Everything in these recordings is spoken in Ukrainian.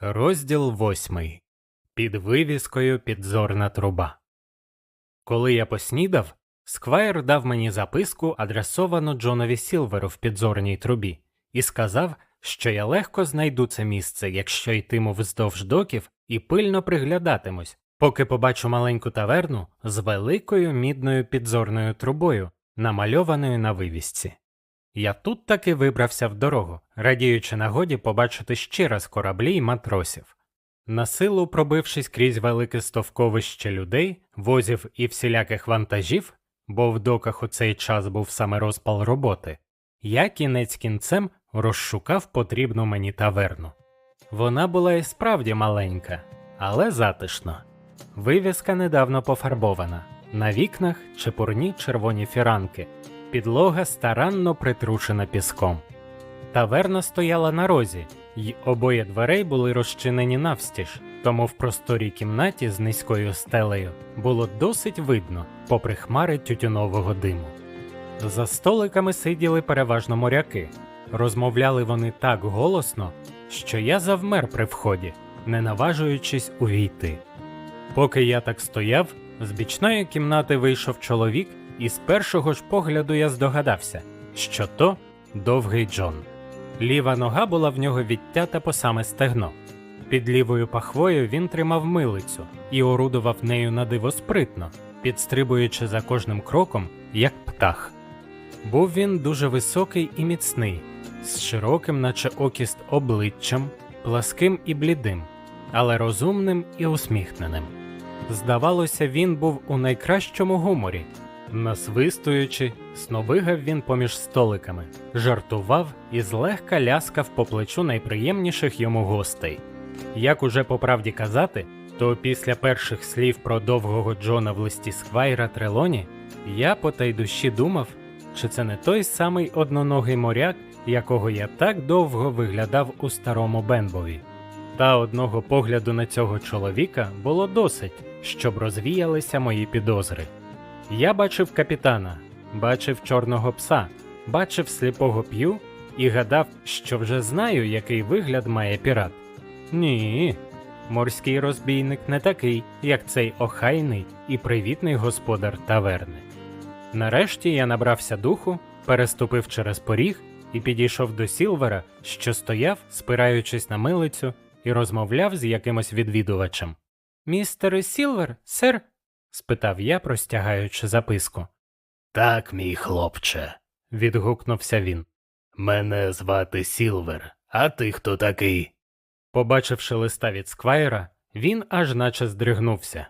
Розділ восьмий. Під вивіскою підзорна труба. Коли я поснідав, Сквайр дав мені записку, адресовану Джонові Сілверу в підзорній трубі, і сказав, що я легко знайду це місце, якщо йтиму вздовж доків і пильно приглядатимусь, поки побачу маленьку таверну з великою мідною підзорною трубою, намальованою на вивісці. Я тут таки вибрався в дорогу, радіючи нагоді побачити ще раз кораблі й матросів. Насилу пробившись крізь велике стовковище людей, возів і всіляких вантажів, бо в доках у цей час був саме розпал роботи, я кінець кінцем розшукав потрібну мені таверну. Вона була і справді маленька, але затишно. Вивіска недавно пофарбована. На вікнах чепурні червоні фіранки, підлога старанно притрушена піском. Таверна стояла на розі, й обоє дверей були розчинені навстіж, тому в просторій кімнаті з низькою стелею було досить видно, попри хмари тютюнового диму. За столиками сиділи переважно моряки. Розмовляли вони так голосно, що я завмер при вході, не наважуючись увійти. Поки я так стояв, з бічної кімнати вийшов чоловік, і з першого ж погляду я здогадався, що то довгий Джон. Ліва нога була в нього відтята по саме стегно. Під лівою пахвою він тримав милицю і орудував нею надиво спритно, підстрибуючи за кожним кроком, як птах. Був він дуже високий і міцний, з широким, наче окіст обличчям, пласким і блідим, але розумним і усміхненим. Здавалося, він був у найкращому гуморі. Насвистуючи, сновигав він поміж столиками, жартував і злегка ляскав по плечу найприємніших йому гостей. Як уже по правді казати, то після перших слів про довгого Джона в листі Сквайра Трелоні я по душі думав, чи це не той самий одноногий моряк, якого я так довго виглядав у старому Бенбові. Та одного погляду на цього чоловіка було досить, щоб розвіялися мої підозри. Я бачив капітана, бачив чорного пса, бачив сліпого п'ю і гадав, що вже знаю, який вигляд має пірат. Ні, морський розбійник не такий, як цей охайний і привітний господар таверни. Нарешті я набрався духу, переступив через поріг і підійшов до Сілвера, що стояв, спираючись на милицю, і розмовляв з якимось відвідувачем. Містере Сілвер, сер? Спитав я, простягаючи записку. Так, мій хлопче, Відгукнувся він. мене звати Сілвер, а ти хто такий? Побачивши листа від Сквайра, він аж наче здригнувся.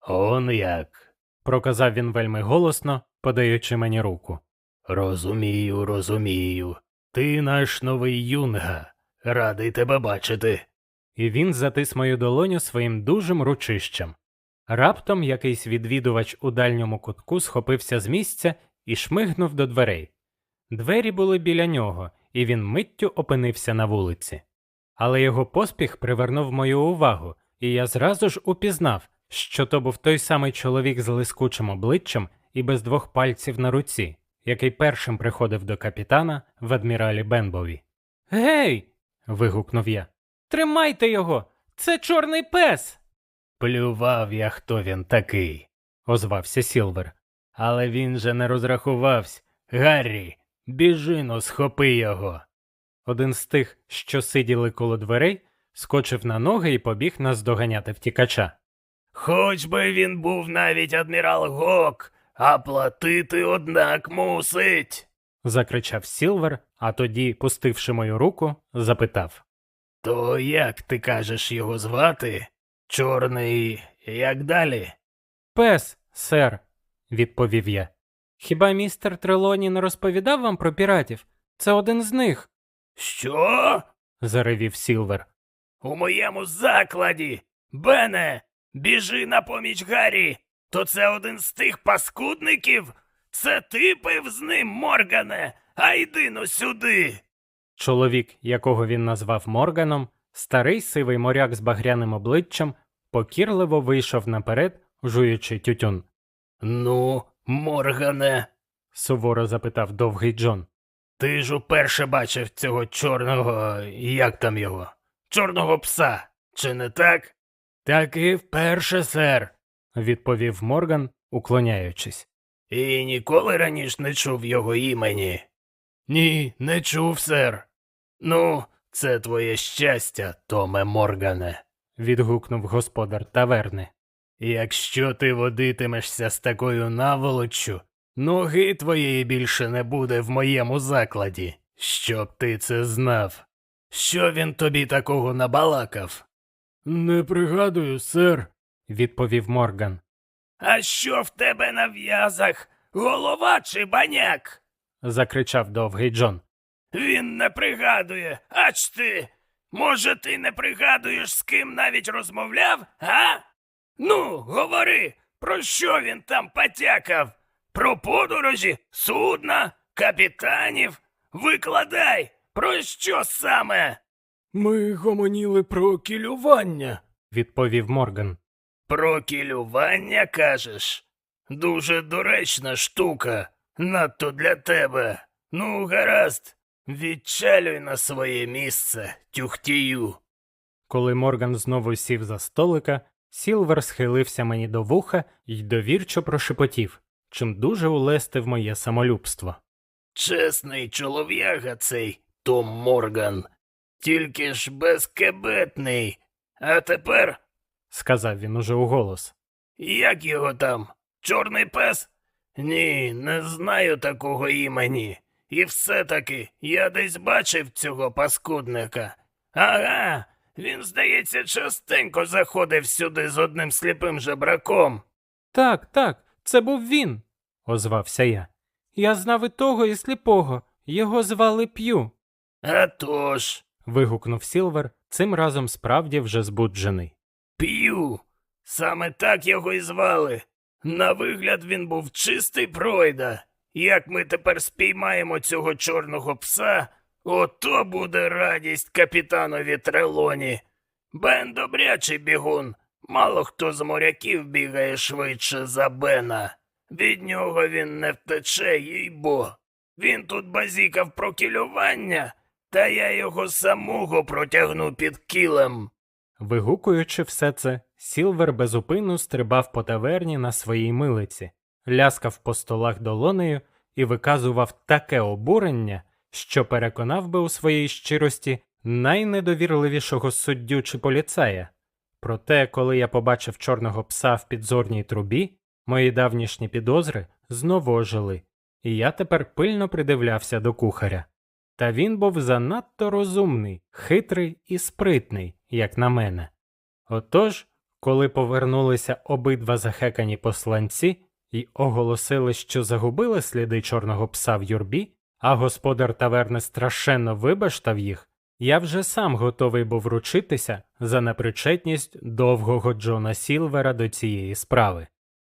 Он як. Проказав він вельми голосно, подаючи мені руку. Розумію, розумію. Ти наш новий юнга. Радий тебе бачити. І він затис мою долоню своїм дужим ручищем. Раптом якийсь відвідувач у дальньому кутку схопився з місця і шмигнув до дверей. Двері були біля нього, і він миттю опинився на вулиці. Але його поспіх привернув мою увагу, і я зразу ж упізнав, що то був той самий чоловік з лискучим обличчям і без двох пальців на руці, який першим приходив до капітана в адміралі Бенбові. Гей. вигукнув я. Тримайте його! Це чорний пес. Плював я, хто він такий. озвався Сілвер. Але він же не розрахувався. Гаррі, біжино, схопи його. Один з тих, що сиділи коло дверей, скочив на ноги і побіг наздоганяти втікача. Хоч би він був навіть адмірал Гок, а платити однак мусить. закричав Сілвер, а тоді, пустивши мою руку, запитав. То як ти кажеш його звати? Чорний, як далі? Пес, сер, відповів я. Хіба містер Трелоні не розповідав вам про піратів? Це один з них, Що? заревів Сілвер. У моєму закладі. Бене, біжи на поміч Гаррі. То це один з тих паскудників? Це ти пив з ним, Моргане, а йди но сюди. Чоловік, якого він назвав Морганом, старий сивий моряк з багряним обличчям, покірливо вийшов наперед, жуючи тютюн. Ну, Моргане, Суворо запитав довгий Джон. ти ж уперше бачив цього чорного, як там його? чорного пса, чи не так? Таки вперше, сер, відповів Морган, уклоняючись. І ніколи раніше не чув його імені. Ні, не чув, сер. Ну, це твоє щастя, Томе Моргане. відгукнув господар таверни. Якщо ти водитимешся з такою наволоччю, ноги твоєї більше не буде в моєму закладі, щоб ти це знав. Що він тобі такого набалакав? Не пригадую, сер, відповів Морган. А що в тебе на в'язах? Голова чи баняк? закричав довгий Джон. Він не пригадує, ач ти. Може, ти не пригадуєш, з ким навіть розмовляв, га? Ну, говори, про що він там потякав? Про подорожі, судна, капітанів? Викладай, про що саме? Ми гомоніли про кілювання, відповів Морган. Про кілювання кажеш? Дуже доречна штука, надто для тебе. Ну, гаразд, відчалюй на своє місце, тюхтію. Коли Морган знову сів за столика, Сілвер схилився мені до вуха й довірчо прошепотів, чим дуже улестив моє самолюбство. Чесний чолов'яга цей Том Морган, тільки ж безкебетний. А тепер, сказав він уже уголос. як його там? Чорний пес? Ні, не знаю такого імені. І все-таки я десь бачив цього паскудника. Ага, він, здається, частенько заходив сюди з одним сліпим жебраком. Так, так, це був він, озвався я. Я знав і того, і сліпого. Його звали П'ю. А тож, вигукнув Сілвер, цим разом справді вже збуджений. п'ю. Саме так його і звали. На вигляд він був чистий пройда. Як ми тепер спіймаємо цього чорного пса, ото буде радість капітанові Трелоні. Бен добрячий бігун. Мало хто з моряків бігає швидше за Бена. Від нього він не втече, їй бо. Він тут базікав про кілювання, та я його самого протягну під кілем. Вигукуючи все це, Сілвер безупину стрибав по таверні на своїй милиці, ляскав по столах долонею і виказував таке обурення, що переконав би у своїй щирості найнедовірливішого суддю чи поліцая. Проте, коли я побачив чорного пса в підзорній трубі, мої давнішні підозри знову ожили, і я тепер пильно придивлявся до кухаря. Та він був занадто розумний, хитрий і спритний, як на мене. Отож, коли повернулися обидва захекані посланці і оголосили, що загубили сліди чорного пса в юрбі, а господар таверни страшенно вибаштав їх, я вже сам готовий був ручитися за непричетність довгого Джона Сілвера до цієї справи,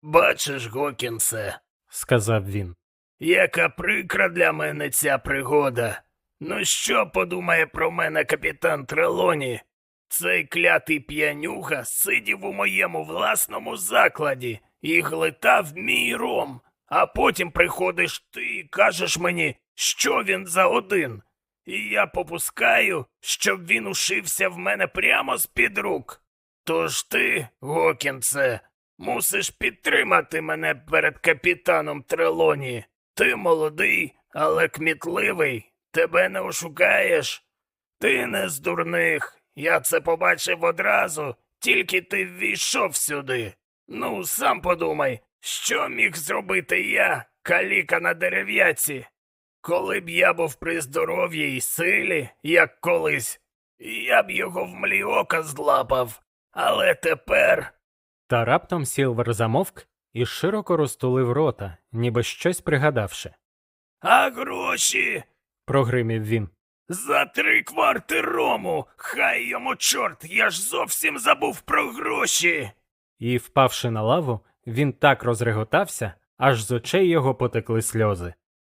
Бачиш, Гокінсе, сказав він. яка прикра для мене ця пригода. Ну що подумає про мене капітан Трелоні? Цей клятий п'янюга сидів у моєму власному закладі і глитав мій ром, а потім приходиш ти і кажеш мені, що він за один. І я попускаю, щоб він ушився в мене прямо з-під рук. Тож ти, Гокінсе, мусиш підтримати мене перед капітаном Трелоні. Ти молодий, але кмітливий, тебе не ошукаєш. Ти не з дурних. Я це побачив одразу, тільки ти ввійшов сюди. Ну, сам подумай, що міг зробити я, каліка на дерев'яці? Коли б я був при здоров'ї і силі, як колись, я б його в млі ока злапав. Але тепер. Та раптом Сілвер замовк і широко розтулив рота, ніби щось пригадавши. А гроші Прогримів він. за три кварти рому. Хай йому чорт, я ж зовсім забув про гроші. І, впавши на лаву, він так розреготався, аж з очей його потекли сльози.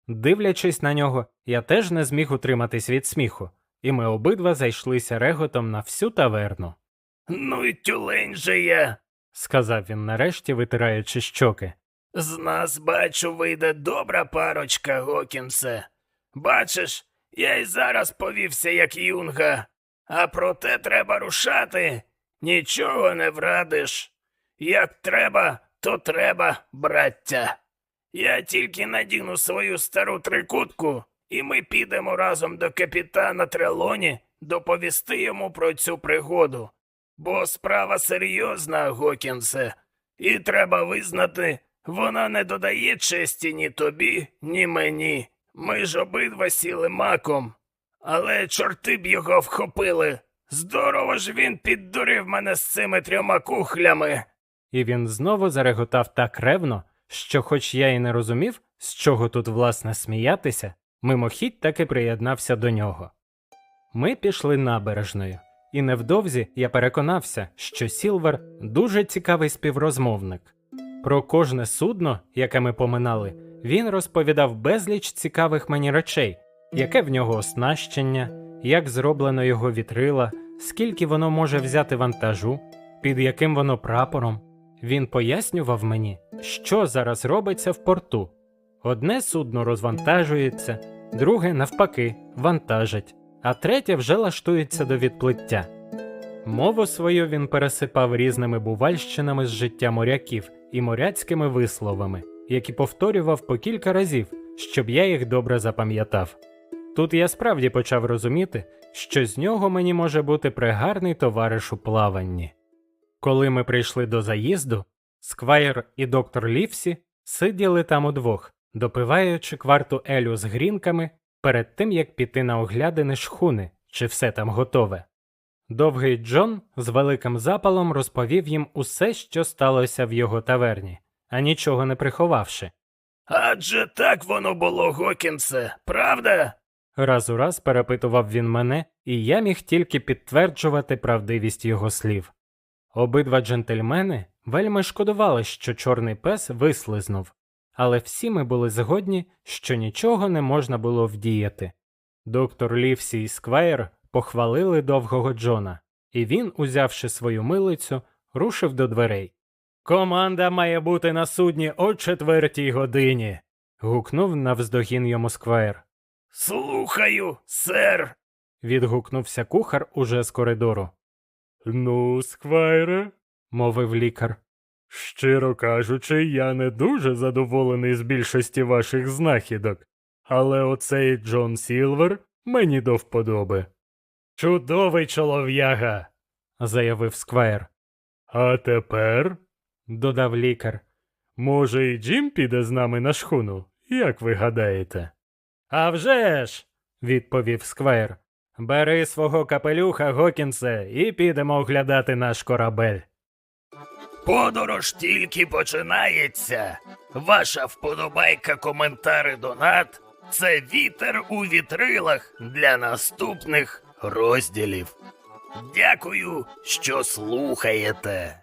Дивлячись на нього, я теж не зміг утриматись від сміху, і ми обидва зайшлися реготом на всю таверну, Ну і тюлень же я. сказав він нарешті, витираючи щоки. З нас, бачу, вийде добра парочка, Гокінсе. Бачиш, я й зараз повівся, як юнга. А проте треба рушати. Нічого не врадиш. Як треба, то треба, браття. Я тільки надіну свою стару трикутку, і ми підемо разом до капітана Трелоні доповісти йому про цю пригоду. Бо справа серйозна, Гокінсе, і треба визнати, вона не додає честі ні тобі, ні мені. Ми ж обидва сіли маком. Але чорти б його вхопили. Здорово ж він піддурив мене з цими трьома кухлями. І він знову зареготав так ревно, що, хоч я і не розумів, з чого тут власне сміятися, мимохідь таки приєднався до нього. Ми пішли набережною, і невдовзі я переконався, що Сілвер дуже цікавий співрозмовник. Про кожне судно, яке ми поминали, він розповідав безліч цікавих мені речей, яке в нього оснащення, як зроблено його вітрила, скільки воно може взяти вантажу, під яким воно прапором. Він пояснював мені, що зараз робиться в порту. Одне судно розвантажується, друге, навпаки, вантажить, а третє вже лаштується до відплиття. Мову свою він пересипав різними бувальщинами з життя моряків і моряцькими висловами, які повторював по кілька разів, щоб я їх добре запам'ятав. Тут я справді почав розуміти, що з нього мені може бути пригарний товариш у плаванні. Коли ми прийшли до заїзду, Сквайр і доктор Лівсі сиділи там удвох, допиваючи кварту Елю з грінками перед тим, як піти на оглядини шхуни, чи все там готове. Довгий Джон з великим запалом розповів їм усе, що сталося в його таверні, а нічого не приховавши. Адже так воно було, Гокінсе, правда? Раз у раз перепитував він мене, і я міг тільки підтверджувати правдивість його слів. Обидва джентльмени вельми шкодували, що чорний пес вислизнув, але всі ми були згодні, що нічого не можна було вдіяти. Доктор Лівсі і Сквайр похвалили довгого Джона, і він, узявши свою милицю, рушив до дверей. Команда має бути на судні о четвертій годині. гукнув навздогін йому Сквайр. Слухаю, сер. Відгукнувся кухар уже з коридору. Ну, сквайре, мовив лікар. Щиро кажучи, я не дуже задоволений з більшості ваших знахідок, але оцей Джон Сілвер мені до вподоби. Чудовий чолов'яга, заявив сквайр. А тепер, додав лікар, може, і Джим піде з нами на шхуну, як ви гадаєте? «А вже ж!» – відповів сквайр. Бери свого капелюха, Гокінсе, і підемо оглядати наш корабель. Подорож тільки починається. Ваша вподобайка, коментари, донат це вітер у вітрилах для наступних розділів. Дякую, що слухаєте.